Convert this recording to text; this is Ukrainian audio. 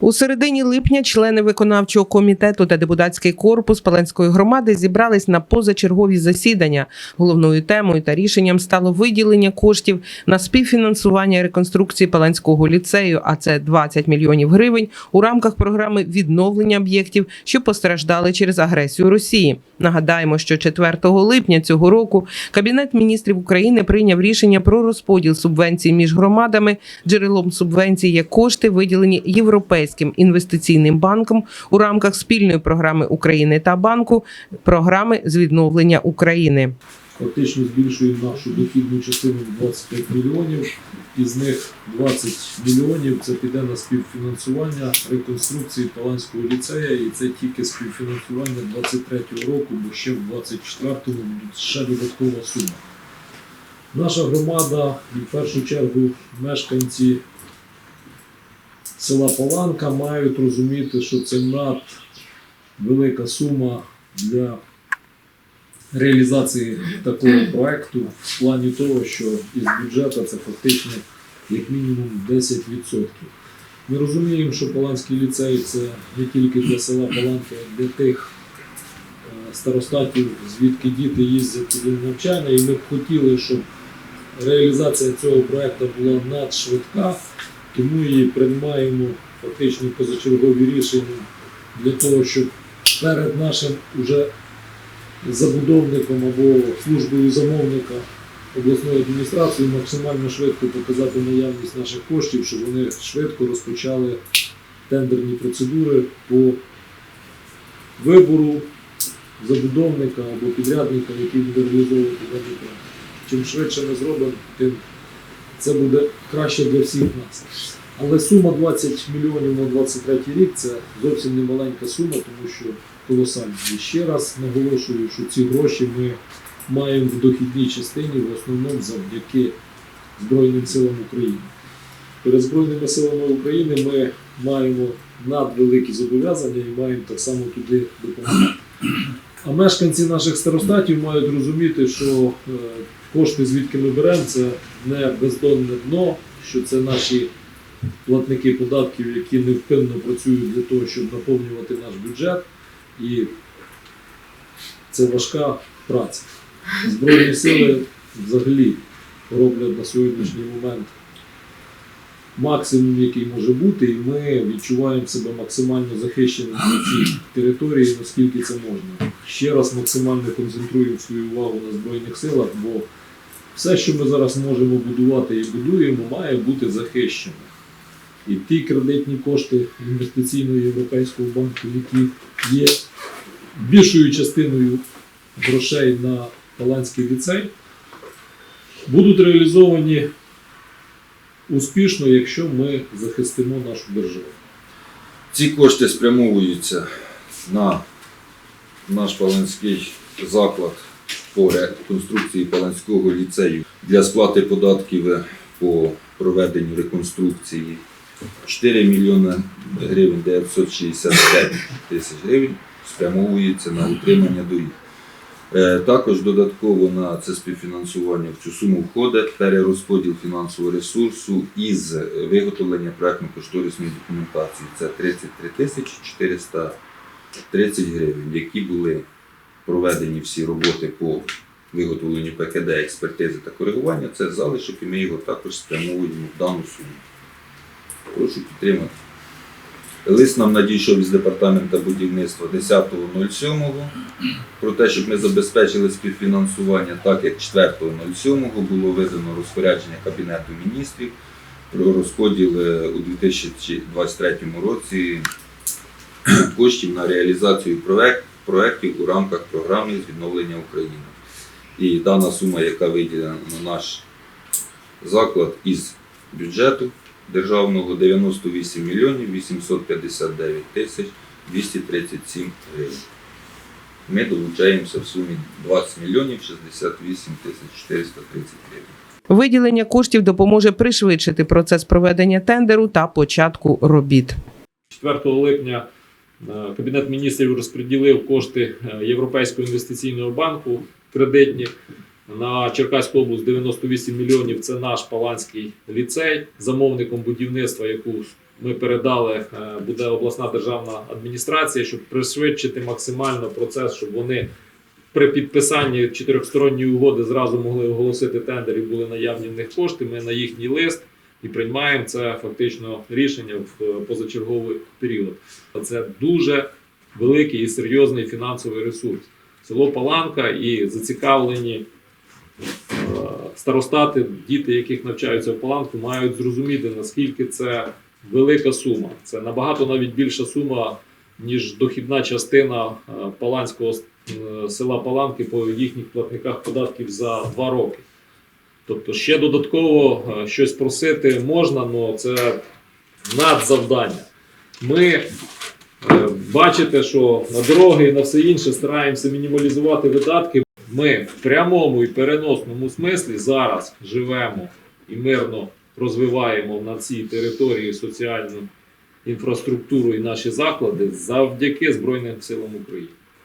У середині липня члени виконавчого комітету та депутатський корпус Паленської громади зібрались на позачергові засідання. Головною темою та рішенням стало виділення коштів на співфінансування реконструкції Паленського ліцею, а це 20 мільйонів гривень у рамках програми відновлення об'єктів, що постраждали через агресію Росії. Нагадаємо, що 4 липня цього року Кабінет міністрів України прийняв рішення про розподіл субвенцій між громадами. Джерелом субвенцій є кошти, виділені Європейським інвестиційним банком у рамках спільної програми України та банку програми з відновлення України. Фактично збільшуємо нашу дохідну частину в 25 мільйонів. Із них 20 мільйонів це піде на співфінансування реконструкції Паланського ліцея, і це тільки співфінансування 23-го року, бо ще в 24-му буде ще додаткова сума. Наша громада і в першу чергу мешканці села Паланка мають розуміти, що це над велика сума для реалізації такого проекту. В плані того, що із бюджету це фактично як мінімум 10%. Ми розуміємо, що Паланський ліцей це не тільки для села Паланки, а для тих е, старостатів, звідки діти їздять туди на навчання, і ми б хотіли, щоб реалізація цього проекту була надшвидка, тому і приймаємо фактично позачергові рішення для того, щоб перед нашим уже забудовником або службою замовника обласної адміністрації максимально швидко показати наявність наших коштів, щоб вони швидко розпочали тендерні процедури по вибору забудовника або підрядника, який буде реалізовувати даний проект. Чим швидше ми зробимо, тим це буде краще для всіх нас. Але сума 20 мільйонів на 23 рік це зовсім не маленька сума, тому що колосальна. І ще раз наголошую, що ці гроші ми маємо в дохідній частині в основному завдяки Збройним силам України. Перед Збройними силами України ми маємо надвеликі зобов'язання і маємо так само туди допомагати. А мешканці наших старостатів мають розуміти, що е, кошти, звідки ми беремо, це не бездонне дно, що це наші платники податків, які невпинно працюють для того, щоб наповнювати наш бюджет. І це важка праця. Збройні сили взагалі роблять на сьогоднішній момент максимум, який може бути, і ми відчуваємо себе максимально захищеними на цій території, наскільки це можна. Ще раз максимально концентруємо свою увагу на Збройних силах, бо все, що ми зараз можемо будувати і будуємо, має бути захищено. І ті кредитні кошти інвестиційного європейського банку, які є більшою частиною грошей на Паланський ліцей, будуть реалізовані успішно, якщо ми захистимо нашу державу. Ці кошти спрямовуються на наш Паланський заклад по реконструкції Паланського ліцею для сплати податків по проведенню реконструкції 4 мільйони гривень 965 тисяч гривень спрямовується на утримання доріг. Е, Також додатково на це співфінансування в цю суму входить перерозподіл фінансового ресурсу із виготовлення проектно-кошторисної документації. Це 33 тисячі 430 гривень, які були проведені всі роботи по виготовленню ПКД, експертизи та коригування. Це залишок, і ми його також спрямовуємо в дану суму. Прошу підтримати. Лист нам надійшов із департаменту будівництва 10.07 про те, щоб ми забезпечили співфінансування, так як 4.07 було видано розпорядження Кабінету міністрів про розподіл е, у 2023 році коштів на реалізацію проект, проєктів у рамках програми з відновлення України. І дана сума, яка виділена на наш заклад із бюджету державного 98 мільйонів 859 тисяч 237 гривень. Ми долучаємося в сумі 20 мільйонів 68 тисяч 430 гривень. Виділення коштів допоможе пришвидшити процес проведення тендеру та початку робіт. 4 липня Кабінет міністрів розподілив кошти е, Європейського інвестиційного банку кредитні на Черкаську область 98 мільйонів. Це наш Паланський ліцей, замовником будівництва, яку ми передали, е, буде обласна державна адміністрація, щоб пришвидшити максимально процес, щоб вони при підписанні чотирьохсторонньої угоди зразу могли оголосити тендер і були наявні в них кошти. Ми на їхній лист і приймаємо це фактично рішення в е, позачерговий період. Це дуже великий і серйозний фінансовий ресурс. Село Паланка і зацікавлені е, старостати, діти, яких навчаються в Паланку, мають зрозуміти, наскільки це велика сума. Це набагато навіть більша сума, ніж дохідна частина е, Паланського села Паланки по їхніх платниках податків за два роки. Тобто ще додатково е, щось просити можна, але це надзавдання. Ми е, бачите, що на дороги і на все інше стараємося мінімалізувати видатки. Ми в прямому і переносному смислі зараз живемо і мирно розвиваємо на цій території соціальну інфраструктуру і наші заклади завдяки Збройним силам України.